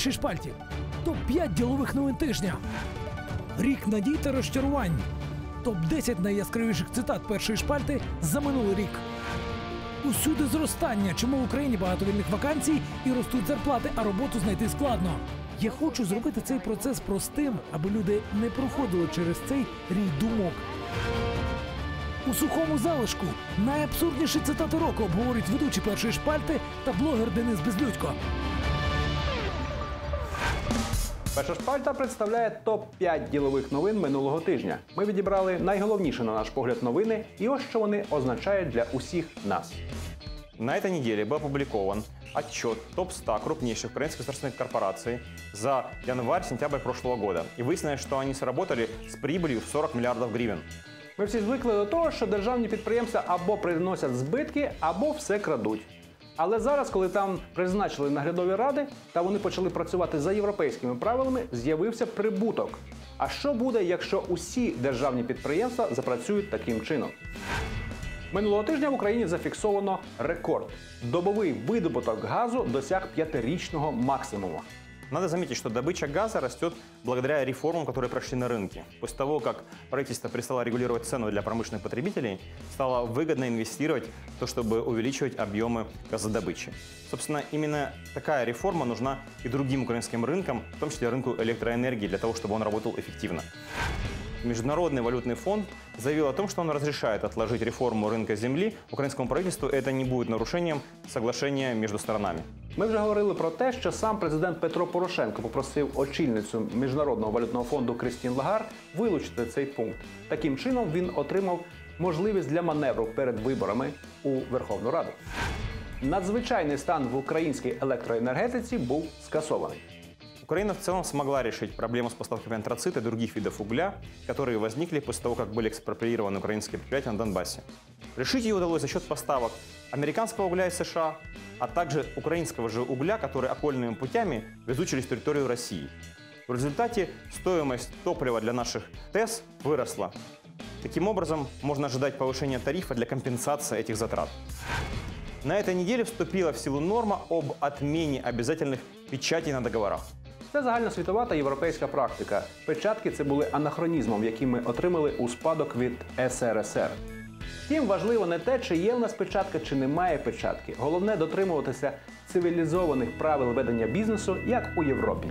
Першій шпальті топ-5 ділових новин тижня. Рік надій та розчарувань. Топ-10 найяскравіших цитат першої шпальти за минулий рік. Усюди зростання, чому в Україні багато вільних вакансій і ростуть зарплати, а роботу знайти складно. Я хочу зробити цей процес простим, аби люди не проходили через цей рій думок. У сухому залишку найабсурдніші цитати року обговорюють ведучі першої шпальти та блогер Денис Безлюдько. Перша шпальта представляє топ-5 ділових новин минулого тижня. Ми відібрали найголовніше на наш погляд новини, і ось що вони означають для усіх нас. На этой неделе был опубликован отчет топ-100 крупнейших украинских государственных корпораций за январь-сентябрь прошлого года. И выяснилось, что они сработали с прибылью в 40 миллиардов гривен. Ми всі звикли до того, що державні підприємства або приносять збитки, або все крадуть. Але зараз, коли там призначили наглядові ради та вони почали працювати за європейськими правилами, з'явився прибуток. А що буде, якщо усі державні підприємства запрацюють таким чином? Минулого тижня в Україні зафіксовано рекорд. Добовий видобуток газу досяг п'ятирічного максимуму. Надо заметить, что добыча газа растет благодаря реформам, которые прошли на рынке. После того, как правительство перестало регулировать цену для промышленных потребителей, стало выгодно инвестировать в то, чтобы увеличивать объемы газодобычи. Собственно, именно такая реформа нужна и другим украинским рынкам, в том числе рынку электроэнергии, для того, чтобы он работал эффективно. Международный валютный фонд заявил о том, что он разрешает отложить реформу рынка земли украинскому правительству, и это не будет нарушением соглашения между сторонами. Ми вже говорили про те, що сам президент Петро Порошенко попросив очільницю Міжнародного валютного фонду Крістін Лагар вилучити цей пункт. Таким чином він отримав можливість для маневру перед виборами у Верховну Раду. Надзвичайний стан в українській електроенергетиці був скасований. Украина в целом смогла решить проблему с поставками антрацита и других видов угля, которые возникли после того, как были экспроприированы украинские предприятия на Донбассе. Решить ее удалось за счет поставок американского угля из США, а также украинского же угля, который окольными путями везут через территорию России. В результате стоимость топлива для наших ТЭС выросла. Таким образом, можно ожидать повышения тарифа для компенсации этих затрат. На этой неделе вступила в силу норма об отмене обязательных печатей на договорах. Це загальносвітова та європейська практика. Печатки це були анахронізмом, який ми отримали у спадок від СРСР. Втім, важливо не те, чи є в нас печатка, чи немає печатки. Головне дотримуватися цивілізованих правил ведення бізнесу, як у Європі.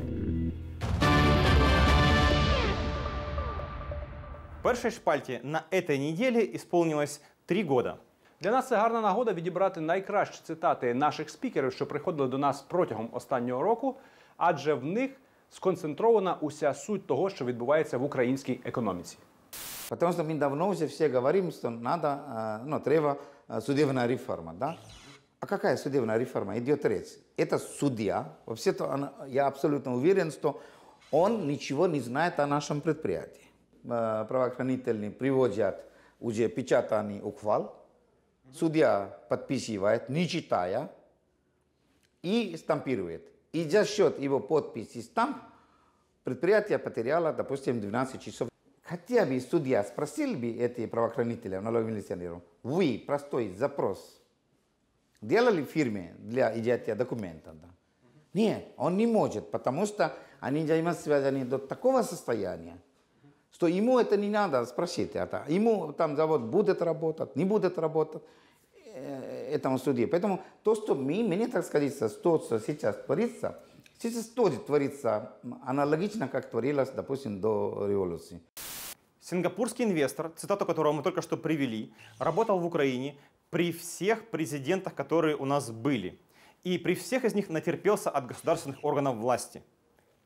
В першей шпальте на этой неделе исполнилось три года. Для нас це гарна нагода відібрати найкращі цитати наших спікерів, що приходили до нас протягом останнього року, адже в них сконцентрована уся суть того, що відбувається в українській економіці. Потому что мы давно уже все говорим, что надо, э, ну, треба э, судебная реформа, да? А какая судебная реформа? Идет речь. Это судья. Вообще-то он- я абсолютно уверен, что он ничего не знает о нашем предприятии. Э, Правоохранительные приводят уже печатанный ухвал. Судья подписывает, не читая, и стампирует. И за счет его подписи стамп предприятие потеряло, допустим, 12 часов. Хотя бы судья спросил бы эти правоохранители, налогомилиционеров, вы простой запрос делали фирме для изъятия документов? Да? Нет, он не может, потому что они взаимосвязаны до такого состояния, что ему это не надо спросить. Это. Ему там завод будет работать, не будет работать этому судье. Поэтому то, что мы, мне так сказать, то, что сейчас творится, сейчас тоже творится аналогично, как творилось, допустим, до революции. Сингапурский инвестор, цитату которого мы только что привели, работал в Украине при всех президентах, которые у нас были. И при всех из них натерпелся от государственных органов власти.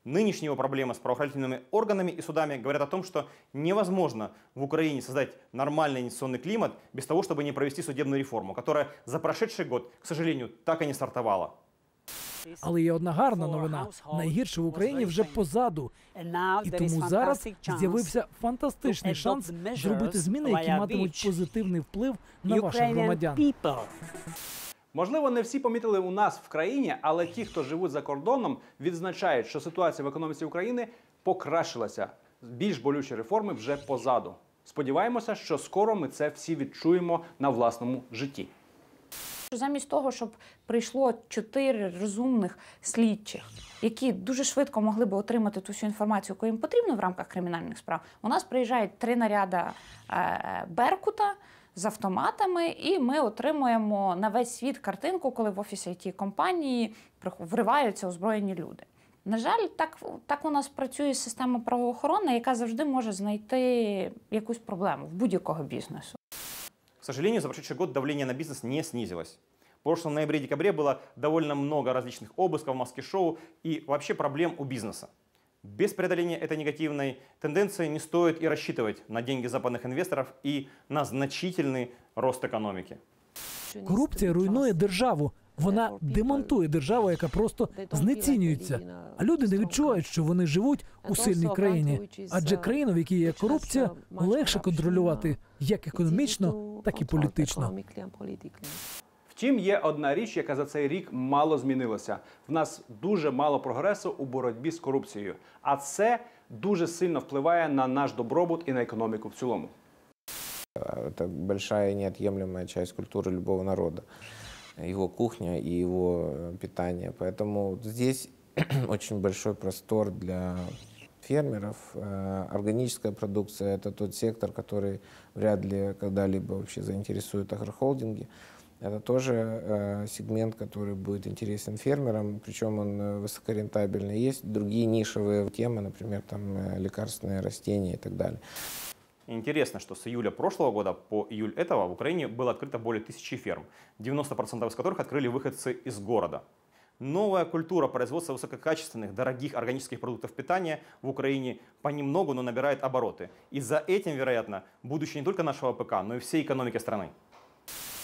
Нынешние его проблемы с правоохранительными органами и судами говорят о том, что невозможно в Украине создать нормальный инвестиционный климат без того, чтобы не провести судебную реформу, которая за прошедший год, к сожалению, так и не стартовала. Але є одна гарна новина. Найгірше в Україні вже позаду. І тому зараз з'явився фантастичний шанс зробити зміни, які матимуть позитивний вплив на ваших громадян. Можливо, не всі помітили у нас в країні, але ті, хто живуть за кордоном, відзначають, що ситуація в економіці України покращилася. Більш болючі реформи вже позаду. Сподіваємося, що скоро ми це всі відчуємо на власному житті. Замість того, щоб прийшло чотири розумних слідчих, які дуже швидко могли би отримати ту всю інформацію, яку їм потрібно в рамках кримінальних справ, у нас приїжджають три наряда е, Беркута з автоматами, і ми отримуємо на весь світ картинку, коли в офісі it компанії вриваються озброєні люди. На жаль, так, так у нас працює система правоохорони, яка завжди може знайти якусь проблему в будь-якого бізнесу. К сожалению, за прошедший год давление на бизнес не снизилось. В прошлом ноябре-декабре было довольно много различных обысков, маски-шоу и вообще проблем у бизнеса. Без преодоления этой негативной тенденции не стоит и рассчитывать на деньги западных инвесторов и на значительный рост экономики. Корупція руйнує державу. Вона демонтує державу, яка просто знецінюється. А люди не відчувають, що вони живуть у сильній країні. Адже країну, в якій є корупція, легше контролювати як економічно, так і політично. Втім, є одна річ, яка за цей рік мало змінилася. В нас дуже мало прогресу у боротьбі з корупцією, а це дуже сильно впливає на наш добробут і на економіку в цілому. Это большая и неотъемлемая часть культуры любого народа. Его кухня и его э, питание. Поэтому здесь очень большой простор для фермеров. Э, Органическая продукция – это тот сектор, который вряд ли когда-либо вообще заинтересует агрохолдинги. Это тоже э, сегмент, который будет интересен фермерам, причем он э, высокорентабельный. Есть другие нишевые темы, например, там э, лекарственные растения и так далее. Интересно, что с июля прошлого года по июль этого в Украине было открыто более тысячи ферм, 90% из которых открыли выходцы из города. Новая культура производства высококачественных, дорогих органических продуктов питания в Украине понемногу, но набирает обороты. И за этим, вероятно, будущее не только нашего ПК, но и всей экономики страны.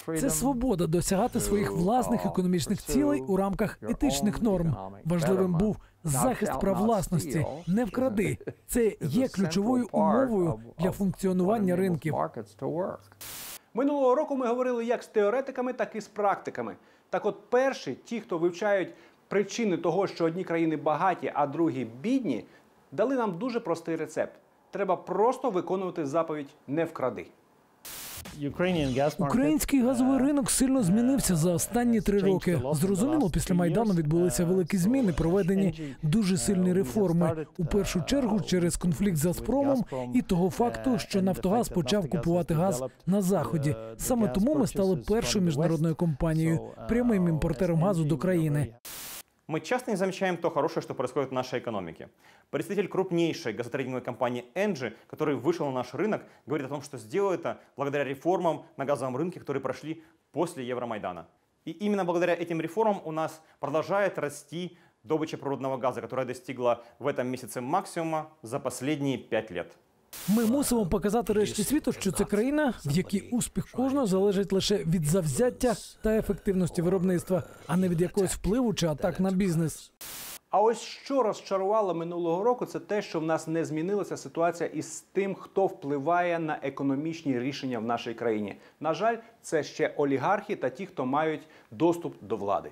Це свобода досягати своїх власних економічних цілей у рамках етичних норм. Важливим був захист прав власності. Не вкради. Це є ключовою умовою для функціонування ринків. Минулого року ми говорили як з теоретиками, так і з практиками. Так от, перші, ті, хто вивчають причини того, що одні країни багаті, а другі бідні, дали нам дуже простий рецепт. Треба просто виконувати заповідь не вкради. Український газовий ринок сильно змінився за останні три роки. Зрозуміло, після майдану відбулися великі зміни, проведені дуже сильні реформи. У першу чергу через конфлікт з Газпромом і того факту, що Нафтогаз почав купувати газ на заході. Саме тому ми стали першою міжнародною компанією, прямим імпортером газу до країни. Мы часто не замечаем то хорошее, что происходит в нашей экономике. Представитель крупнейшей газотурбинной компании Engie, который вышел на наш рынок, говорит о том, что сделал это благодаря реформам на газовом рынке, которые прошли после Евромайдана. И именно благодаря этим реформам у нас продолжает расти добыча природного газа, которая достигла в этом месяце максимума за последние пять лет. Ми мусимо показати решті світу, що це країна, в якій успіх кожного залежить лише від завзяття та ефективності виробництва, а не від якогось впливу чи атак на бізнес. А ось що розчарувало минулого року, це те, що в нас не змінилася ситуація із тим, хто впливає на економічні рішення в нашій країні. На жаль, це ще олігархи та ті, хто мають доступ до влади.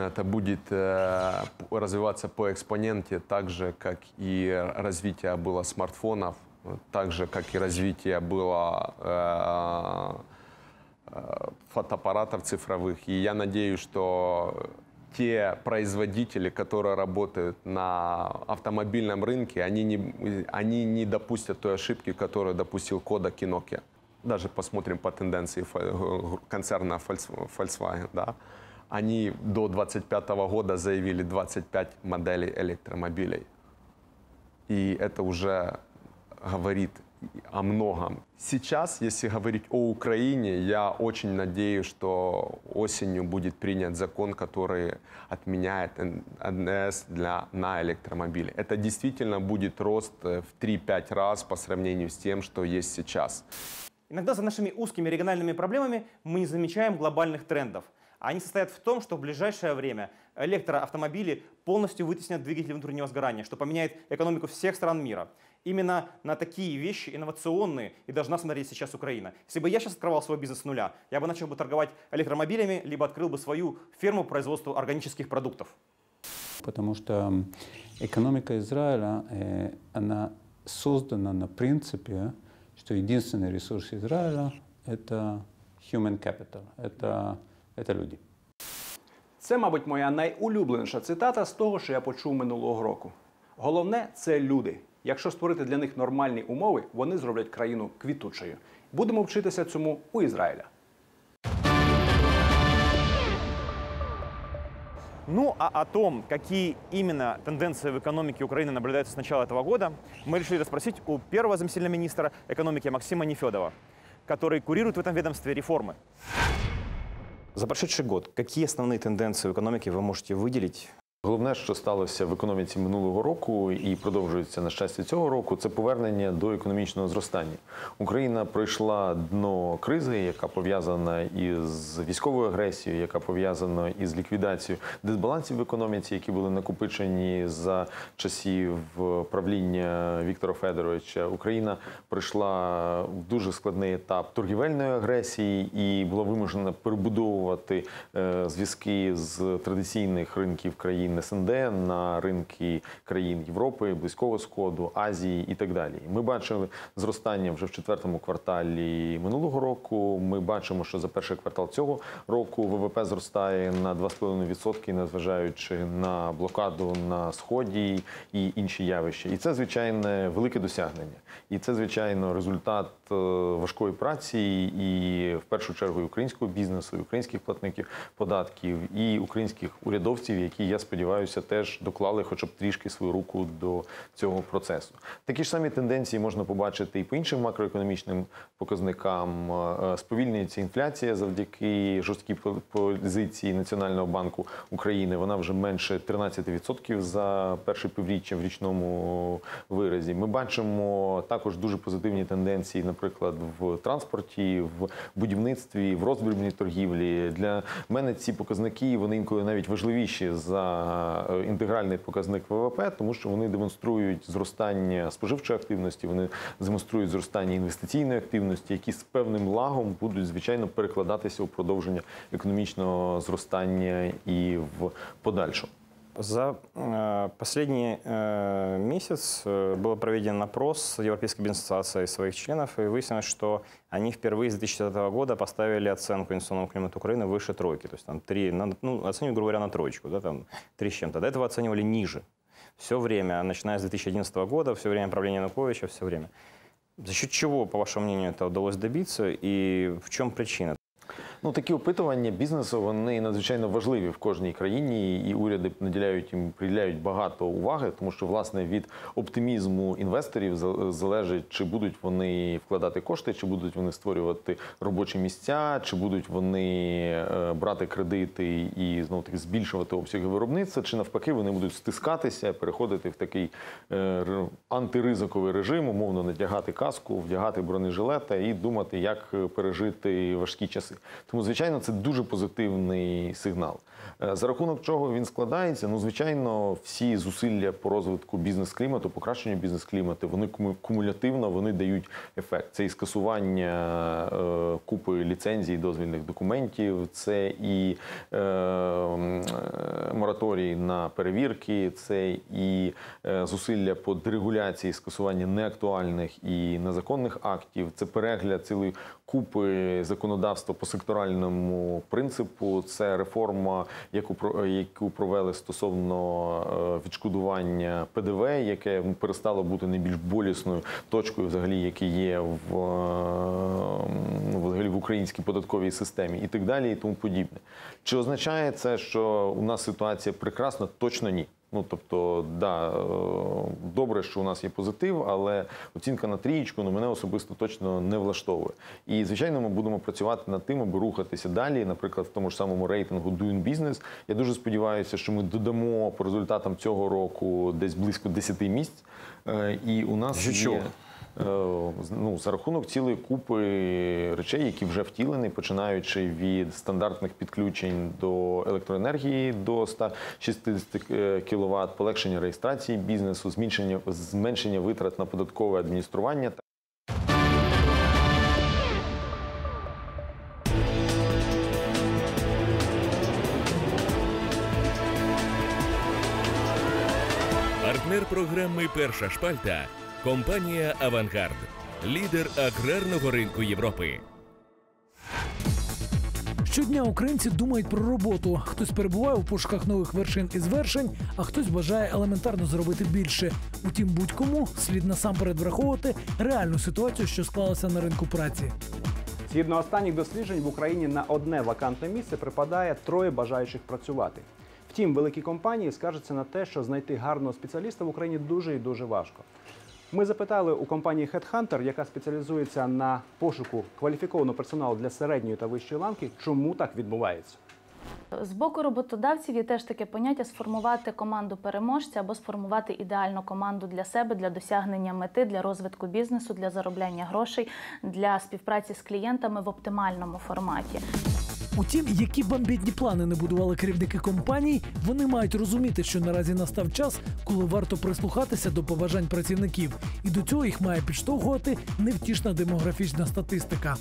Это будет э, развиваться по экспоненте так же, как и развитие было смартфонов, так же, как и развитие было э, э, фотоаппаратов цифровых. И я надеюсь, что те производители, которые работают на автомобильном рынке, они не, они не допустят той ошибки, которую допустил и Nokia. Даже посмотрим по тенденции концерна Volks- Volkswagen. Да? Они до 2025 года заявили 25 моделей электромобилей. И это уже говорит о многом. Сейчас, если говорить о Украине, я очень надеюсь, что осенью будет принят закон, который отменяет НДС для, на электромобили. Это действительно будет рост э, в 3-5 раз по сравнению с тем, что есть сейчас. Иногда за нашими узкими региональными проблемами мы не замечаем глобальных трендов. Они состоят в том, что в ближайшее время электроавтомобили полностью вытеснят двигатели внутреннего сгорания, что поменяет экономику всех стран мира. Именно на такие вещи инновационные и должна смотреть сейчас Украина. Если бы я сейчас открывал свой бизнес с нуля, я бы начал бы торговать электромобилями, либо открыл бы свою ферму по производству органических продуктов. Потому что экономика Израиля, э, она создана на принципе, что единственный ресурс Израиля – это human capital, это, это люди. Це, мабуть, моя найулюбленіша цитата з того, що я почув минулого року. Головне це люди. Якщо створити для них нормальні умови, вони зроблять країну квітучою. Будемо вчитися цьому у Ізраїля. Ну а о том, какие именно тенденции в экономике Украины наблюдаются с начала этого года, мы решили расспросить у первого заместителя министра экономики Максима Нефедова, который курирует в этом ведомстве реформы. За прошедший год какие основные тенденции в экономике вы можете выделить? Головне, що сталося в економіці минулого року і продовжується на щастя цього року, це повернення до економічного зростання. Україна пройшла дно кризи, яка пов'язана із військовою агресією, яка пов'язана із ліквідацією дисбалансів в економіці, які були накопичені за часів правління Віктора Федоровича. Україна пройшла в дуже складний етап торгівельної агресії і була вимушена перебудовувати е, зв'язки з традиційних ринків країн СНД на ринки країн Європи, Близького Сходу, Азії і так далі. Ми бачили зростання вже в четвертому кварталі минулого року. Ми бачимо, що за перший квартал цього року ВВП зростає на 2,5%, незважаючи на блокаду на сході і інші явища. І це звичайне велике досягнення. І це звичайно результат е, важкої праці і в першу чергу і українського бізнесу, і українських платників податків і українських урядовців, які я сподіваюся теж доклали, хоча б трішки свою руку до цього процесу. Такі ж самі тенденції можна побачити і по іншим макроекономічним показникам. Е, Сповільнюється інфляція завдяки жорсткій позиції Національного банку України. Вона вже менше 13% за перше півріччя в річному виразі. Ми бачимо також дуже позитивні тенденції, наприклад, в транспорті, в будівництві, в роздрібній торгівлі. Для мене ці показники вони інколи навіть важливіші за інтегральний показник ВВП, тому що вони демонструють зростання споживчої активності, вони демонструють зростання інвестиційної активності, які з певним лагом будуть звичайно перекладатися у продовження економічного зростання і в подальшому. За э, последний э, месяц э, был проведен опрос Европейской бизнес-ассоциации своих членов, и выяснилось, что они впервые с 2010 года поставили оценку инвестиционному климату Украины выше тройки. То есть там три, ну, оценивают, грубо говоря, на троечку, да, там три с чем-то. До этого оценивали ниже. Все время, начиная с 2011 года, все время правления Януковича, все время. За счет чего, по вашему мнению, это удалось добиться, и в чем причина? Ну, такі опитування бізнесу вони надзвичайно важливі в кожній країні, і уряди наділяють їм приділяють багато уваги, тому що власне від оптимізму інвесторів залежить, чи будуть вони вкладати кошти, чи будуть вони створювати робочі місця, чи будуть вони е, брати кредити і знову таки збільшувати обсяги виробництва, чи навпаки вони будуть стискатися, переходити в такий е, антиризиковий режим, умовно надягати каску, вдягати бронежилета і думати, як е, пережити важкі часи. Тому, звичайно, це дуже позитивний сигнал. Е, За рахунок чого він складається? Ну, звичайно, всі зусилля по розвитку бізнес-клімату, покращенню бізнес-клімату, вони кумулятивно вони дають ефект. Це і скасування е, купи ліцензій, дозвільних документів, це і е, е, мораторій на перевірки, це і е, зусилля по дерегуляції, скасування неактуальних і незаконних актів, це перегляд цілої купи законодавства по секторальному принципу. Це реформа, яку яку провели стосовно е, відшкодування ПДВ, яке перестало бути найбільш болісною точкою, взагалі, яке є в, е, взагалі в українській податковій системі, і так далі, і тому подібне. Чи означає це, що у нас ситуація прекрасна? Точно ні. Ну тобто, да, е, добре, що у нас є позитив, але оцінка на трієчку ну, мене особисто точно не влаштовує. І звичайно, ми будемо працювати над тим, аби рухатися далі. Наприклад, в тому ж самому рейтингу Doing Business. Я дуже сподіваюся, що ми додамо по результатам цього року десь близько 10 місць. Е, І у нас що? є ну, за рахунок цілої купи речей, які вже втілені, починаючи від стандартних підключень до електроенергії до 160 кВт, полегшення реєстрації бізнесу, зменшення, зменшення витрат на податкове адміністрування. Партнер програми Перша шпальта компанія Авангард, лідер аграрного ринку Європи. Щодня українці думають про роботу. Хтось перебуває у пошуках нових вершин і звершень, а хтось бажає елементарно зробити більше. Утім, будь-кому слід насамперед враховувати реальну ситуацію, що склалася на ринку праці. Згідно останніх досліджень в Україні на одне вакантне місце припадає троє бажаючих працювати. Втім, великі компанії скаржаться на те, що знайти гарного спеціаліста в Україні дуже і дуже важко. Ми запитали у компанії Headhunter, яка спеціалізується на пошуку кваліфікованого персоналу для середньої та вищої ланки, чому так відбувається. З боку роботодавців є теж таке поняття сформувати команду переможця або сформувати ідеальну команду для себе для досягнення мети, для розвитку бізнесу, для заробляння грошей, для співпраці з клієнтами в оптимальному форматі. Утім, які б амбітні плани не будували керівники компаній, вони мають розуміти, що наразі настав час, коли варто прислухатися до побажань працівників, і до цього їх має підштовхувати невтішна демографічна статистика.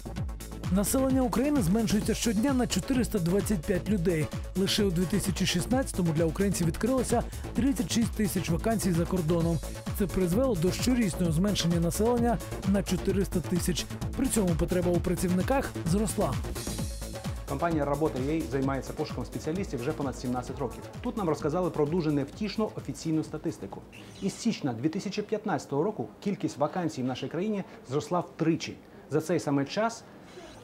Населення України зменшується щодня на 425 людей. Лише у 2016-му для українців відкрилося 36 тисяч вакансій за кордоном. Це призвело до щорічного зменшення населення на 400 тисяч. При цьому потреба у працівниках зросла. Компанія Робота.ua займається пошуком спеціалістів вже понад 17 років. Тут нам розказали про дуже невтішну офіційну статистику. Із січня 2015 року кількість вакансій в нашій країні зросла втричі. За цей самий час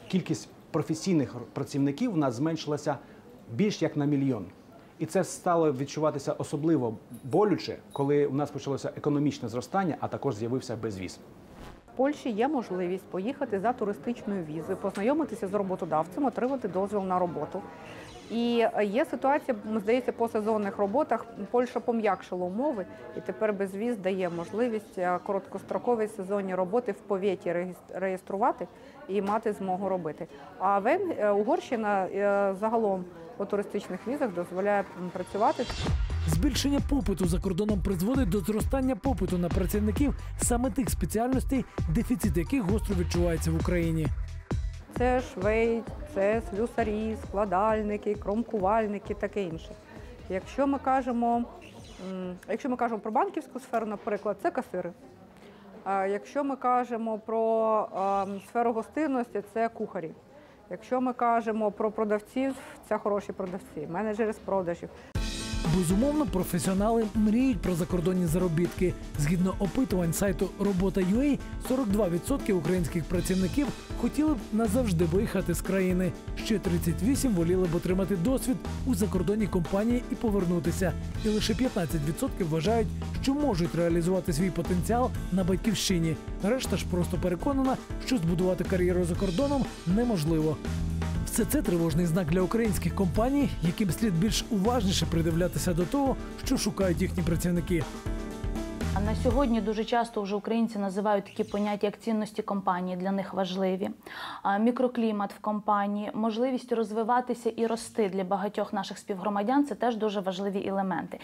кількість професійних працівників у нас зменшилася більш як на мільйон. І це стало відчуватися особливо болюче, коли у нас почалося економічне зростання, а також з'явився безвіз. Польщі є можливість поїхати за туристичною візою, познайомитися з роботодавцем, отримати дозвіл на роботу. І є ситуація, здається, по сезонних роботах Польща пом'якшила умови, і тепер безвіз дає можливість е, короткострокові сезонні роботи в повіті реєс- реєструвати і мати змогу робити. А е, Угорщина е, загалом по туристичних візах дозволяє працювати. Збільшення попиту за кордоном призводить до зростання попиту на працівників саме тих спеціальностей, дефіцит яких гостро відчувається в Україні. Це швей, це слюсарі, складальники, кромкувальники, таке інше. Якщо ми кажемо, якщо ми кажемо про банківську сферу, наприклад, це касири. А якщо ми кажемо про ем, сферу гостинності, це кухарі. Якщо ми кажемо про продавців, це хороші продавці, менеджери з продажів. Безумовно, професіонали мріють про закордонні заробітки. Згідно опитувань сайту Робота.ua, 42% українських працівників хотіли б назавжди виїхати з країни. Ще 38 воліли б отримати досвід у закордонній компанії і повернутися. І лише 15% вважають, що можуть реалізувати свій потенціал на батьківщині. Решта ж просто переконана, що збудувати кар'єру за кордоном неможливо. Все це тривожний знак для українських компаній, яким слід більш уважніше придивлятися до того, що шукають їхні працівники. А на сьогодні дуже часто вже українці називають такі поняття, як цінності компанії, для них важливі. Мікроклімат в компанії, можливість розвиватися і рости для багатьох наших співгромадян це теж дуже важливі елементи.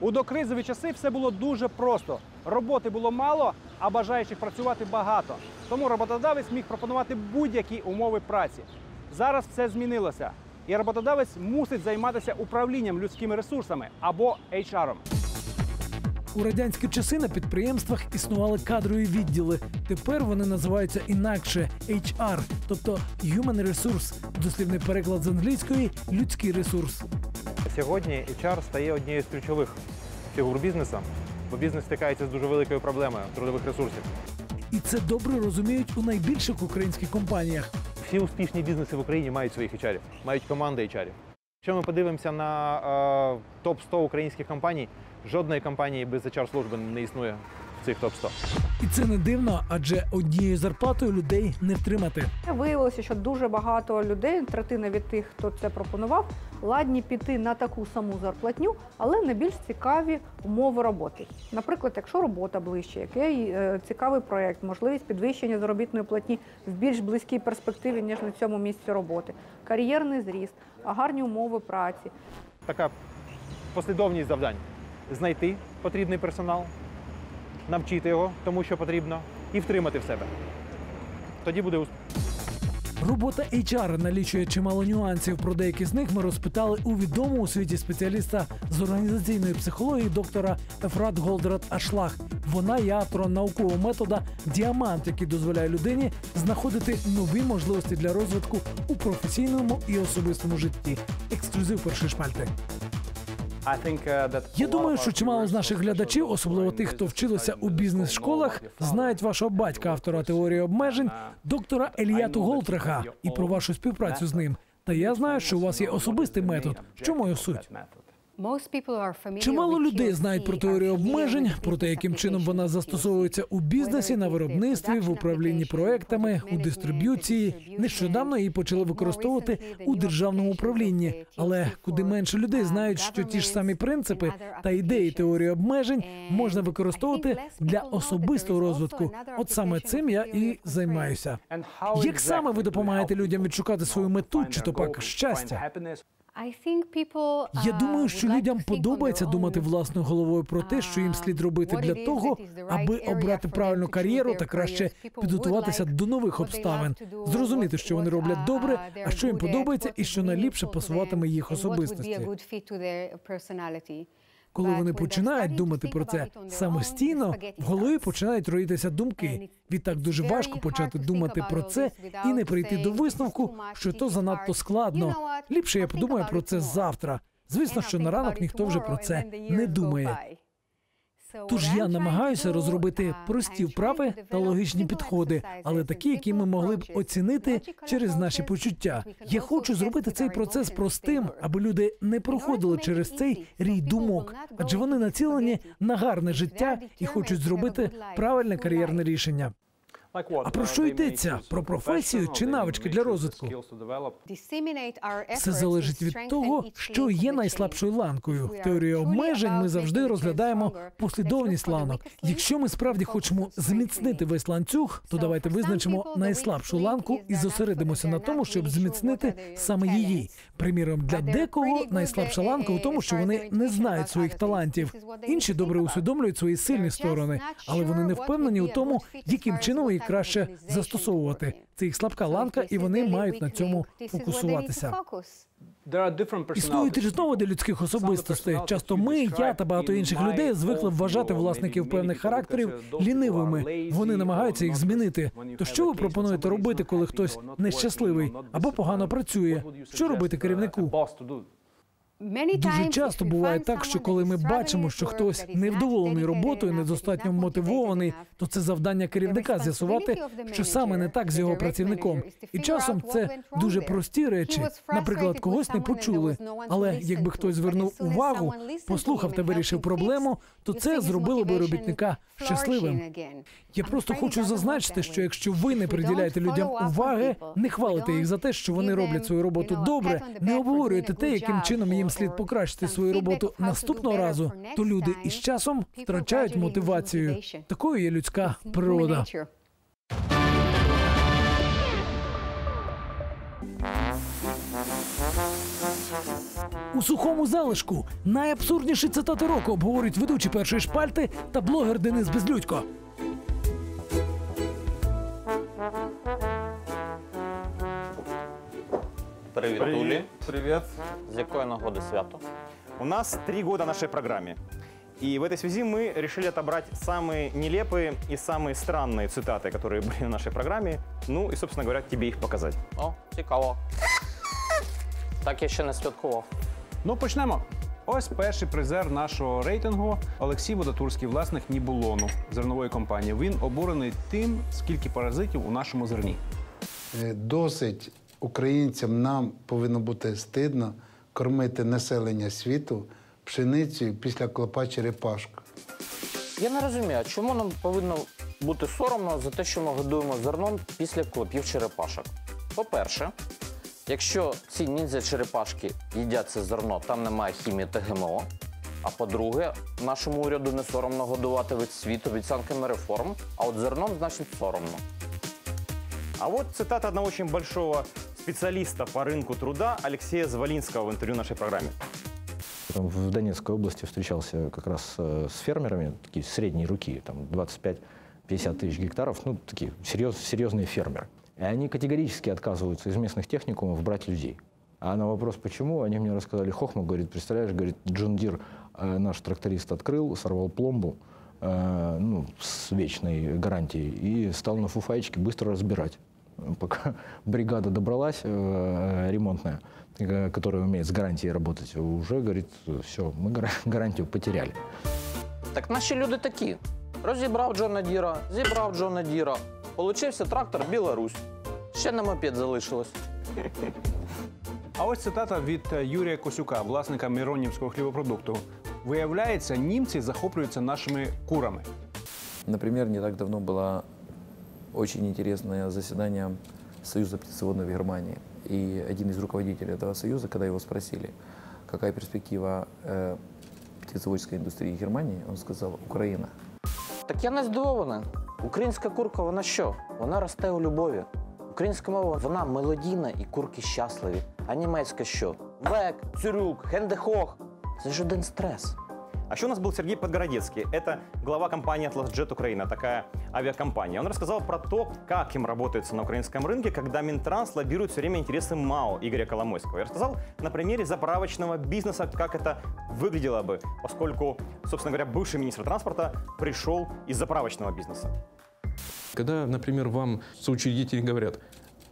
У докризові часи все було дуже просто. Роботи було мало, а бажаючих працювати багато. Тому роботодавець міг пропонувати будь-які умови праці. Зараз все змінилося, і роботодавець мусить займатися управлінням людськими ресурсами або HR-ом. У радянські часи на підприємствах існували кадрові відділи. Тепер вони називаються інакше HR, тобто Human Resource, дослівний переклад з англійської людський ресурс. Сьогодні HR стає однією з ключових фігур бізнесу, бо бізнес стикається з дуже великою проблемою трудових ресурсів. І це добре розуміють у найбільших українських компаніях. Всі успішні бізнеси в Україні мають своїх HR, мають команди HR. Якщо ми подивимося на е, топ 100 українських компаній, жодної компанії без HR служби не існує в цих топ 100 І це не дивно, адже однією зарплатою людей не втримати. Виявилося, що дуже багато людей, третина від тих, хто це пропонував, ладні піти на таку саму зарплатню, але на більш цікаві умови роботи. Наприклад, якщо робота ближче, який е, цікавий проєкт, можливість підвищення заробітної платні в більш близькій перспективі, ніж на цьому місці роботи, кар'єрний зріст, гарні умови праці. Така послідовність завдань: знайти потрібний персонал, навчити його тому, що потрібно, і втримати в себе. Тоді буде успіх. Робота HR налічує чимало нюансів. Про деякі з них ми розпитали у відомого у світі спеціаліста з організаційної психології доктора Ефрат Голдрат Ашлах. Вона є автором наукового метода діамант, який дозволяє людині знаходити нові можливості для розвитку у професійному і особистому житті. Ексклюзив перший шпальти. Я думаю, що чимало з наших глядачів, особливо тих, хто вчилися у бізнес-школах, знають вашого батька, автора теорії обмежень, доктора Еліяту Голтреха, і про вашу співпрацю з ним. Та я знаю, що у вас є особистий метод. В чому його суть? Чимало людей знають про теорію обмежень, про те, яким чином вона застосовується у бізнесі, на виробництві, в управлінні проектами, у дистриб'юції. Нещодавно її почали використовувати у державному управлінні. Але куди менше людей знають, що ті ж самі принципи та ідеї теорії обмежень можна використовувати для особистого розвитку. От саме цим я і займаюся. Як саме ви допомагаєте людям відшукати свою мету, чи то пак щастя? Я думаю, що людям подобається думати власною головою про те, що їм слід робити для того, аби обрати правильну кар'єру та краще підготуватися до нових обставин, зрозуміти, що вони роблять добре, а що їм подобається, і що найліпше пасуватиме їх особистості. Коли вони починають думати про це самостійно, в голові починають роїтися думки. Відтак дуже важко почати думати про це і не прийти до висновку, що то занадто складно. Ліпше я подумаю про це завтра. Звісно, що на ранок ніхто вже про це не думає. Тож я намагаюся розробити прості вправи та логічні підходи, але такі, які ми могли б оцінити через наші почуття. Я хочу зробити цей процес простим, аби люди не проходили через цей рій думок, адже вони націлені на гарне життя і хочуть зробити правильне кар'єрне рішення. А про що йдеться? Про професію чи навички для розвитку? Це залежить від того, що є найслабшою ланкою. В теорії обмежень ми завжди розглядаємо послідовність ланок. Якщо ми справді хочемо зміцнити весь ланцюг, то давайте визначимо найслабшу ланку і зосередимося на тому, щоб зміцнити саме її. Приміром, для декого найслабша ланка у тому, що вони не знають своїх талантів. Інші добре усвідомлюють свої сильні сторони, але вони не впевнені у тому, яким чином їх краще застосовувати. Це їх слабка ланка, і вони мають на цьому фокусуватися. Існують різновиди людських особистостей. Часто ми, я та багато інших людей звикли вважати власників певних характерів лінивими. Вони намагаються їх змінити. То що ви пропонуєте робити, коли хтось нещасливий або погано працює? Що робити керівнику? Дуже часто буває так, що коли ми бачимо, що хтось невдоволений роботою, недостатньо мотивований, то це завдання керівника з'ясувати, що саме не так з його працівником. І часом це дуже прості речі. Наприклад, когось не почули. Але якби хтось звернув увагу, послухав та вирішив проблему, то це зробило би робітника щасливим. Я просто хочу зазначити, що якщо ви не приділяєте людям уваги, не хвалите їх за те, що вони роблять свою роботу добре, не обговорюєте те, яким чином їм слід покращити свою роботу наступного разу, то люди із часом втрачають мотивацію. Такою є людська природа. У сухому залишку найабсурдніші цитати року обговорюють ведучі першої шпальти та блогер Денис Безлюдько. Привет, Привет. Тули. Привет. С якої нагоди свято? У нас три года нашей программе. И в этой связи мы решили отобрать самые нелепые и самые странные цитаты, которые были в нашей программе. Ну и, собственно говоря, тебе их показать. О, цікаво. Так я ще не святкував. Ну, почнемо. Ось перший призер нашого рейтингу Олексій Водотурський, власник Нібулону зернової компанії. Він обурений тим, скільки паразитів у нашому зерні. Е, Досить українцям нам повинно бути стидно, кормити населення світу пшеницею після клопа черепашка. Я не розумію, чому нам повинно бути соромно за те, що ми годуємо зерном після клопів черепашок? По-перше, якщо ці ніндзя-черепашки їдять це зерно, там немає хімії та ГМО. А по-друге, нашому уряду не соромно годувати весь світ обіцянками реформ, а от зерном, значить, соромно. А вот цитата одного очень большого специалиста по рынку труда Алексея Завалинского в интервью нашей программе. В Донецкой области встречался как раз э, с фермерами, такие средней руки, там 25-50 тысяч гектаров, ну, такие серьез, серьезные фермеры. И они категорически отказываются из местных техникумов брать людей. А на вопрос, почему, они мне рассказали, Хохма, говорит, представляешь, говорит, Джон Дир э, наш тракторист открыл, сорвал пломбу, э, ну, с вечной гарантией, и стал на фуфаечке быстро разбирать. Пока бригада добралась, э, ремонтная, э, которая умеет с гарантией работать, уже, говорит, все, мы гара- гарантию потеряли. Так наші люди такі. Розібрав Джона Діра, зібрав Джона Діра. Получився трактор Білорусь. Ще на мопед залишилось. А ось цитата від е, Юрія Косюка, власника Миронівського хлібопродукту. Виявляється, німці захоплюються нашими курами. Например, не так давно было очень интересное заседание Союза птицеводных в Германии. И один из руководителей этого союза, когда его спросили, какая перспектива э, птицеводческой индустрии Германии, он сказал «Украина». Так я не здивований. Українська курка, вона що? Вона росте у любові. Українська мова вона мелодійна і курки щасливі. А німецька що? Век, цюрюк, хендехох. Це ж один стрес. А еще у нас был Сергей Подгородецкий. Это глава компании Jet Украина, такая авиакомпания. Он рассказал про то, как им работается на украинском рынке, когда Минтранс лоббирует все время интересы МАО Игоря Коломойского. Я рассказал на примере заправочного бизнеса, как это выглядело бы, поскольку, собственно говоря, бывший министр транспорта пришел из заправочного бизнеса. Когда, например, вам соучредители говорят,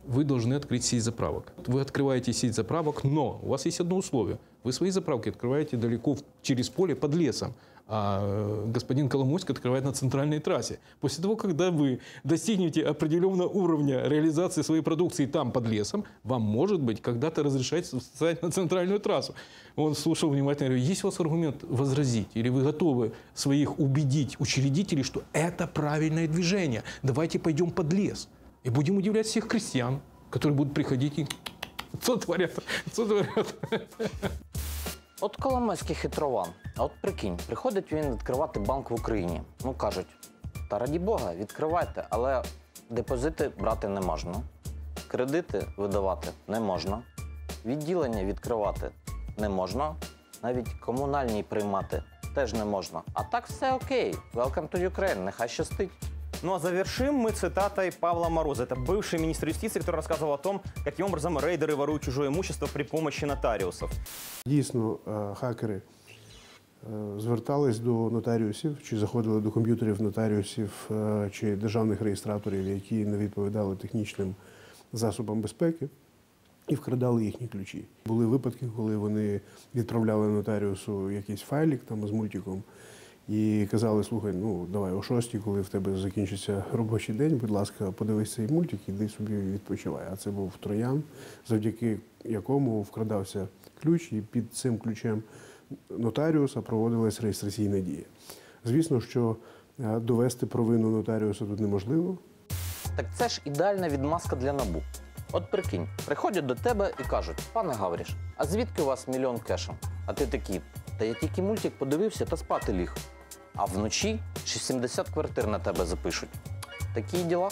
вы должны открыть сеть заправок. Вы открываете сеть заправок, но у вас есть одно условие. Вы свои заправки открываете далеко через поле под лесом, а э, господин Коломойский открывает на центральной трассе. После того, когда вы достигнете определенного уровня реализации своей продукции там под лесом, вам, может быть, когда-то разрешать встать на центральную трассу. Он слушал внимательно, говорю, есть у вас аргумент возразить? Или вы готовы своих убедить учредителей, что это правильное движение? Давайте пойдем под лес. И будем удивлять всех крестьян, которые будут приходить и что творят, что творят. От Коломойський хитрован. А от прикинь, приходить він відкривати банк в Україні. Ну кажуть, та раді Бога, відкривайте, але депозити брати не можна, кредити видавати не можна, відділення відкривати не можна, навіть комунальні приймати теж не можна. А так все окей. Welcome to Ukraine, нехай щастить. Ну а завершим мы цитатой Павла Мороза. Это бывший министр юстиции, который рассказывал о том, каким образом рейдеры воруют чужое имущество при помощи нотариусов. Дійсно, е, хакери е, звертались до нотаріусів, чи заходили до комп'ютерів нотаріусів е, чи державних реєстраторів, які не відповідали технічним засобам безпеки, і вкрадали їхні ключі. Були випадки, коли вони відправляли нотаріусу якийсь файлік там з мультиком. і казали, слухай, ну давай о шостій, коли в тебе закінчиться робочий день, будь ласка, подивись цей мультик, іди собі відпочивай. А це був троян, завдяки якому вкрадався ключ, і під цим ключем нотаріуса проводилась реєстраційна дія. Звісно, що е, довести провину нотаріуса тут неможливо. Так це ж ідеальна відмазка для набу. От прикинь, приходять до тебе і кажуть: пане Гавріш, а звідки у вас мільйон кешем? А ти такий, та я тільки мультик подивився та спати ліг. А вночі ще 70 квартир на тебе запишуть. Такі діла.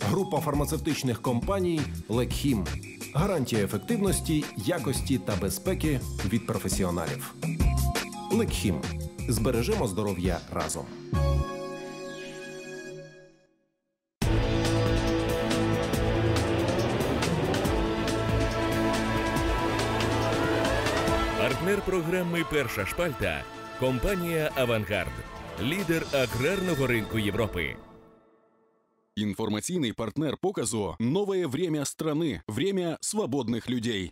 Група фармацевтичних компаній Лекхім. Гарантія ефективності, якості та безпеки від професіоналів. Лекхім Збережемо здоров'я разом. Партнер програми Перша шпальта компанія Авангард, лідер аграрного ринку Європи. Информационный партнер показу «Новое время страны. Время свободных людей».